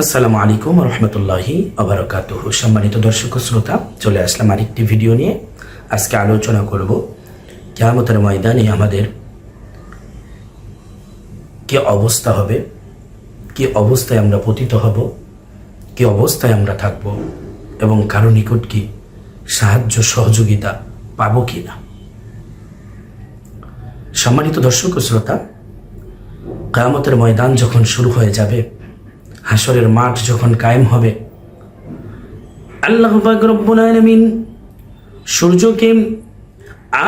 আসসালামু আলাইকুম রহমতুল্লাহি আবরকাত সম্মানিত দর্শক শ্রোতা, চলে আসলাম আরেকটি ভিডিও নিয়ে। আজকে আলোচনা করব কেয়ামতের ময়দানে আমাদের কি অবস্থা হবে, কি অবস্থায় আমরা পতিত হব, কি অবস্থায় আমরা থাকব, এবং কারও নিকট কি সাহায্য সহযোগিতা পাবো কি না সম্মানিত দর্শক শ্রোতা, কেয়ামতের ময়দান যখন শুরু হয়ে যাবে হাসরের মাঠ যখন কায়েম হবে, আল্লাহ পাক সূর্যকে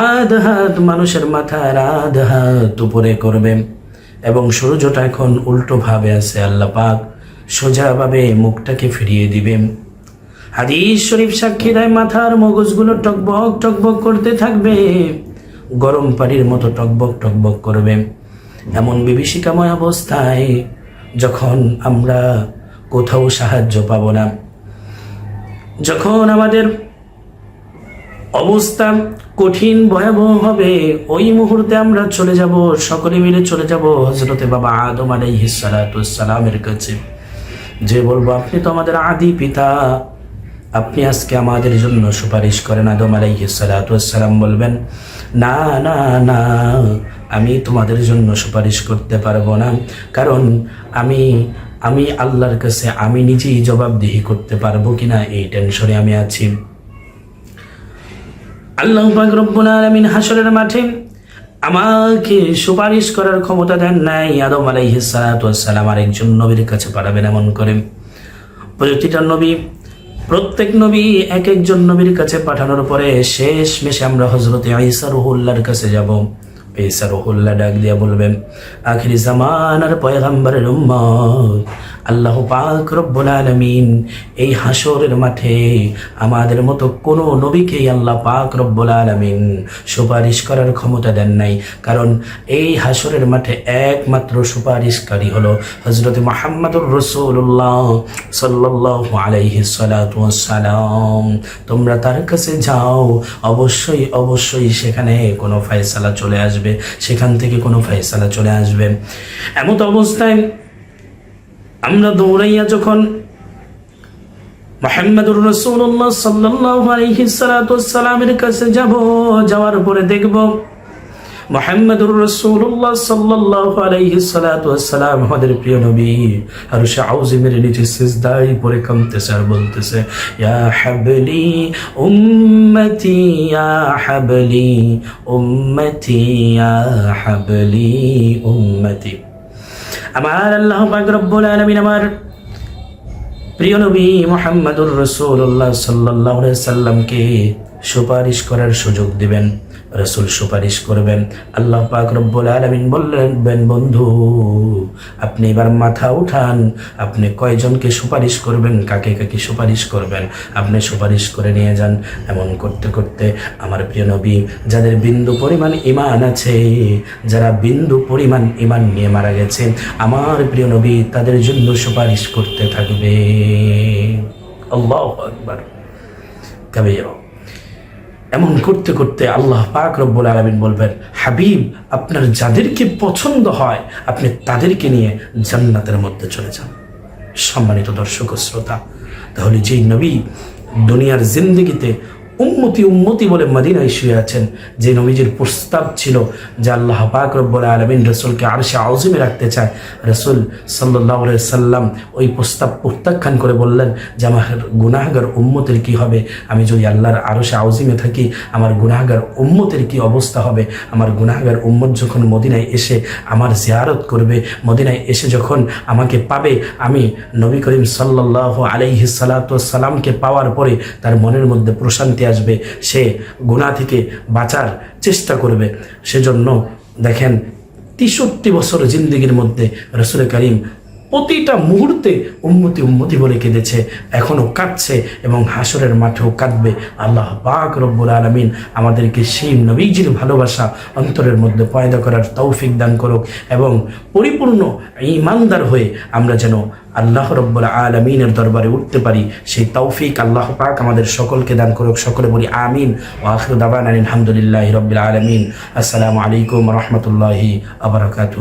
আধ হাত মানুষের মাথার আধ হাত উপরে করবে এবং সূর্যটা এখন উল্টো ভাবে আছে আল্লাহ পাক সোজাভাবে মুখটাকে ফিরিয়ে দিবেন হাদিস শরীফ সাক্ষী দেয়, মাথার মগজগুলো টকবক টকবক করতে থাকবে, গরম পানির মতো টকবক টকবক করবে। এমন বিভীষিকাময় অবস্থায় যখন আমরা কোথাও সাহায্য পাব না, যখন আমাদের অবস্থা কঠিন, ভয়াবহ হবে, ওই মুহূর্তে আমরা চলে যাব, সকলে মিলে চলে যাব হজরতে বাবা আদম সালামের কাছে। যে বলব, আপনি তো আমাদের আদি পিতা। আপনি আজকে আমাদের জন্য সুপারিশ করেন, আদম আলাইহিসালাম বলবেন, না না না, আমি তোমাদের জন্য সুপারিশ করতে পারব না। কারণ আমি আমি আল্লাহর কাছে, আমি নিজেই জবাবদিহি করতে পারব কিনা এই টেনশনে আমি আছি। আল্লাহ রব্বুল আলামিন হাসরের মাঠে আমাকে সুপারিশ করার ক্ষমতা দেন নাই, আদম আলাইহিস সালাতু সালাম আর একজন নবীর কাছে পাঠাবেন এমন করে। প্রতিটা নবী প্রত্যেক নবী এক একজন নবীর কাছে পাঠানোর পরে শেষ মেশে আমরা হজরতে আইসা রহুল্লার কাছে যাব। ঈসা রহুল্লা ডাক দিয়া বলবেন, আখিরি জামানার পয়গাম্বারের উম্মত আল্লাহ পাক রব্বুল আলামিন এই হাসরের মাঠে আমাদের মতো কোন নবীকেই আল্লাহ পাক রব্বুল আলামিন সুপারিশ করার ক্ষমতা দেন নাই। কারণ এই হাসরের মাঠে একমাত্র সুপারিশকারী হলো হজরত মোহাম্মদুর রসুল্লাহ সাল্লাহ আলাইহি সালাম তোমরা তার কাছে যাও, অবশ্যই অবশ্যই সেখানে কোনো ফয়সালা চলে আসবে, সেখান থেকে কোনো ফয়সালা চলে আসবে। এমত অবস্থায় আমরা দৌড়াইয়া যখন মোহাম্মদুর রসুল্লাহ সাল্লাহ আলহিসালামের কাছে যাব, যাওয়ার পরে দেখব মোহাম্মদুর রসুল্লাহ সাল্লাহ আলহিসালাম আমাদের প্রিয় নবী। আর সে আউজিমের নিচে সিজদাই পরে কামতেছে আর বলতেছে, ইয়া হাবলি উম্মতি, ইয়া হাবলি উম্মতি, ইয়া হাবলি উম্মতি। আমার আল্লাহ রব্বুল আলমিন আমার প্রিয় নবী মোহাম্মদুর রসুল্লাহ সাল্লাহ সাল্লামকে সুপারিশ করার সুযোগ দিবেন। রসুল সুপারিশ করবেন। আল্লাহ পাক রব্বুল আলমিন বললেন বন্ধু, আপনি এবার মাথা উঠান। আপনি কয়জনকে সুপারিশ করবেন, কাকে কাকে সুপারিশ করবেন? আপনি সুপারিশ করে নিয়ে যান। এমন করতে করতে আমার প্রিয় নবী, যাদের বিন্দু পরিমাণ ইমান আছে, যারা বিন্দু পরিমাণ ইমান নিয়ে মারা গেছে, আমার প্রিয় নবী, তাদের জন্য সুপারিশ করতে থাকবে। আল্লাহ আকবার। কবির এমন করতে করতে আল্লাহ পাক রব্বুল আলমিন বলবেন, হাবিব, আপনার যাদেরকে পছন্দ হয়, আপনি তাদেরকে নিয়ে জান্নাতের মধ্যে চলে যান। সম্মানিত দর্শক শ্রোতা, তাহলে যেই নবী দুনিয়ার জিন্দগিতে উম্মতি উম্মতি বলে মদিনায় শুয়ে আছেন। যে নবীজির প্রস্তাব ছিল যে আল্লাহ পাক রব্বুল আলমিন রসুলকে আর সে আউজিমে রাখতে চায়। রসুল সাল্লাহ সাল্লাম ওই প্রস্তাব প্রত্যাখ্যান করে বললেন যে, আমার গুনাহগার উম্মতের কি হবে? আমি যদি আল্লাহর আরও সে আউজিমে থাকি, আমার গুনাহগার উম্মতের কি অবস্থা হবে? আমার গুনাহগার উম্মত যখন মদিনায় এসে আমার জিয়ারত করবে, মদিনায় এসে যখন আমাকে পাবে, আমি নবী করিম সাল্লাহ আলাইহি সালাতামকে পাওয়ার পরে তার মনের মধ্যে প্রশান্তি আসবে, সে গুণা থেকে বাঁচার চেষ্টা করবে। সেজন্য দেখেন, তেষট্টি বছর জিন্দিগির মধ্যে রসুল করিম প্রতিটা মুহূর্তে উন্মতি উন্মতি বলে কেঁদেছে এখনও কাঁদছে এবং হাসরের মাঠেও কাঁদবে। আল্লাহ পাক রব্বুল আলমিন আমাদেরকে সেই নবীজির ভালোবাসা অন্তরের মধ্যে পয়দা করার তৌফিক দান করুক এবং পরিপূর্ণ ইমানদার হয়ে আমরা যেন আল্লাহ রব্বুল আলমিনের দরবারে উঠতে পারি। সেই তৌফিক আল্লাহ পাক আমাদের সকলকে দান করুক। সকলে বলি আমিন। ও আখরুদ আবান আলহামদুলিল্লাহ রবিল আলমিন। আসসালামু আলাইকুম রহমতুল্লাহি আবরকাত